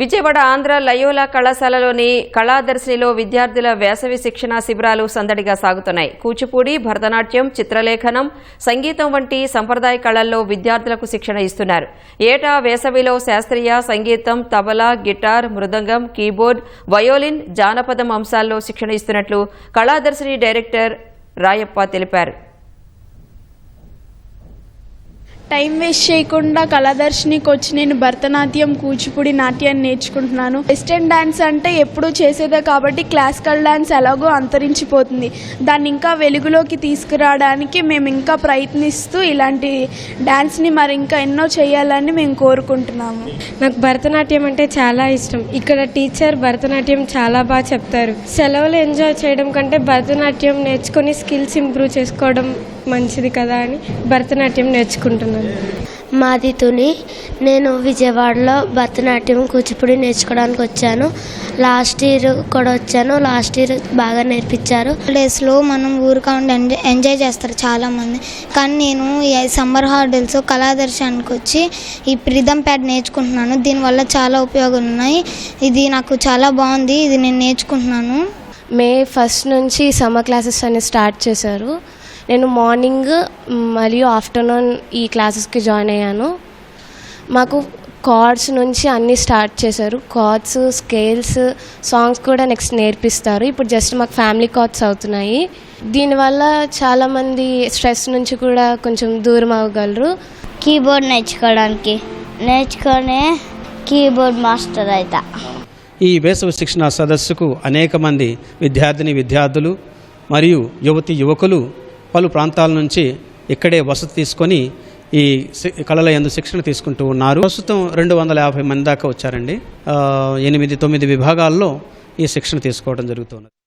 Vijayawada Andhra Loyola కళాశాలలోని కళాదర్శినిలో విద్యార్థుల వేసవి శిక్షణ శిబిరాలు సందడిగా సాగుతున్నాయి. కూచిపూడి భరతనాట్యం చిత్రలేఖనం సంగీతం వంటి సంప్రదాయ కళల్లో విద్యార్థులకు శిక్షణ ఇస్తున్నారు. ఏటా వేసవిలో శాస్త్రీయ సంగీతం tabla guitar mridangam keyboard violin జానపదం అంశాల్లో శిక్షణ ఇస్తున్నట్లు కళాదర్శిని డైరెక్టర్ రాయప్ప తెలిపారు. టైం వేస్ట్ చేయకుండా కళాదర్శినికి వచ్చి నేను భరతనాట్యం కూచిపూడి నాట్యాన్ని నేర్చుకుంటున్నాను. వెస్టర్న్ డాన్స్ అంటే ఎప్పుడూ చేసేదే కాబట్టి క్లాసికల్ డాన్స్ ఎలాగో అంతరించిపోతుంది. దాన్ని ఇంకా వెలుగులోకి తీసుకురావడానికి మేము ఇంకా ప్రయత్నిస్తూ ఇలాంటి డాన్స్ని మరి ఇంకా ఎన్నో చేయాలని మేము కోరుకుంటున్నాము. నాకు భరతనాట్యం అంటే చాలా ఇష్టం. ఇక్కడ టీచర్ భరతనాట్యం చాలా బాగా చెప్తారు. సెలవులు ఎంజాయ్ చేయడం కంటే భరతనాట్యం నేర్చుకొని స్కిల్స్ ఇంప్రూవ్ చేసుకోవడం మంచిది కదా అని భరతనాట్యం నేర్చుకుంటున్నాను. మాది తుని. నేను విజయవాడలో భరతనాట్యం కూచిపూడి నేర్చుకోవడానికి వచ్చాను. లాస్ట్ ఇయర్ కూడా వచ్చాను. లాస్ట్ ఇయర్ బాగా నేర్పించారు. డేస్లో మనం ఊరికా ఉండి ఎంజాయ్ ఎంజాయ్ చేస్తారు చాలామంది. కానీ నేను ఈ సమ్మర్ హాలిడేస్ కళాదర్శనానికి వచ్చి ఈ ప్రిధం ప్యాడ్ నేర్చుకుంటున్నాను. దీనివల్ల చాలా ఉపయోగాలు ఉన్నాయి. ఇది నాకు చాలా బాగుంది. ఇది నేను నేర్చుకుంటున్నాను. మే ఫస్ట్ నుంచి సమ్మర్ క్లాసెస్ అని స్టార్ట్ చేశారు. నేను మార్నింగ్ మరియు ఆఫ్టర్నూన్ ఈ క్లాసెస్కి జాయిన్ అయ్యాను. మాకు కార్డ్స్ నుంచి అన్నీ స్టార్ట్ చేశారు. కార్డ్స్ స్కేల్స్ సాంగ్స్ కూడా నెక్స్ట్ నేర్పిస్తారు. ఇప్పుడు జస్ట్ మాకు ఫ్యామిలీ కార్డ్స్ అవుతున్నాయి. దీనివల్ల చాలామంది స్ట్రెస్ నుంచి కూడా కొంచెం దూరం అవ్వగలరు. కీబోర్డ్ నేర్చుకోవడానికి. నేర్చుకొని కీబోర్డ్ మాస్టర్ అవుతా ఈ వేసవి శిక్షణ సదస్సుకు అనేక మంది విద్యార్థిని విద్యార్థులు మరియు యువతి యువకులు పలు ప్రాంతాల నుంచి ఇక్కడే వసతి తీసుకొని ఈ శి- కళల యందు శిక్షణ తీసుకుంటూ ఉన్నారు. ప్రస్తుతం రెండు వందల యాభై మంది దాకా వచ్చారండి. ఎనిమిది తొమ్మిది విభాగాల్లో ఈ శిక్షణ తీసుకోవడం జరుగుతున్నది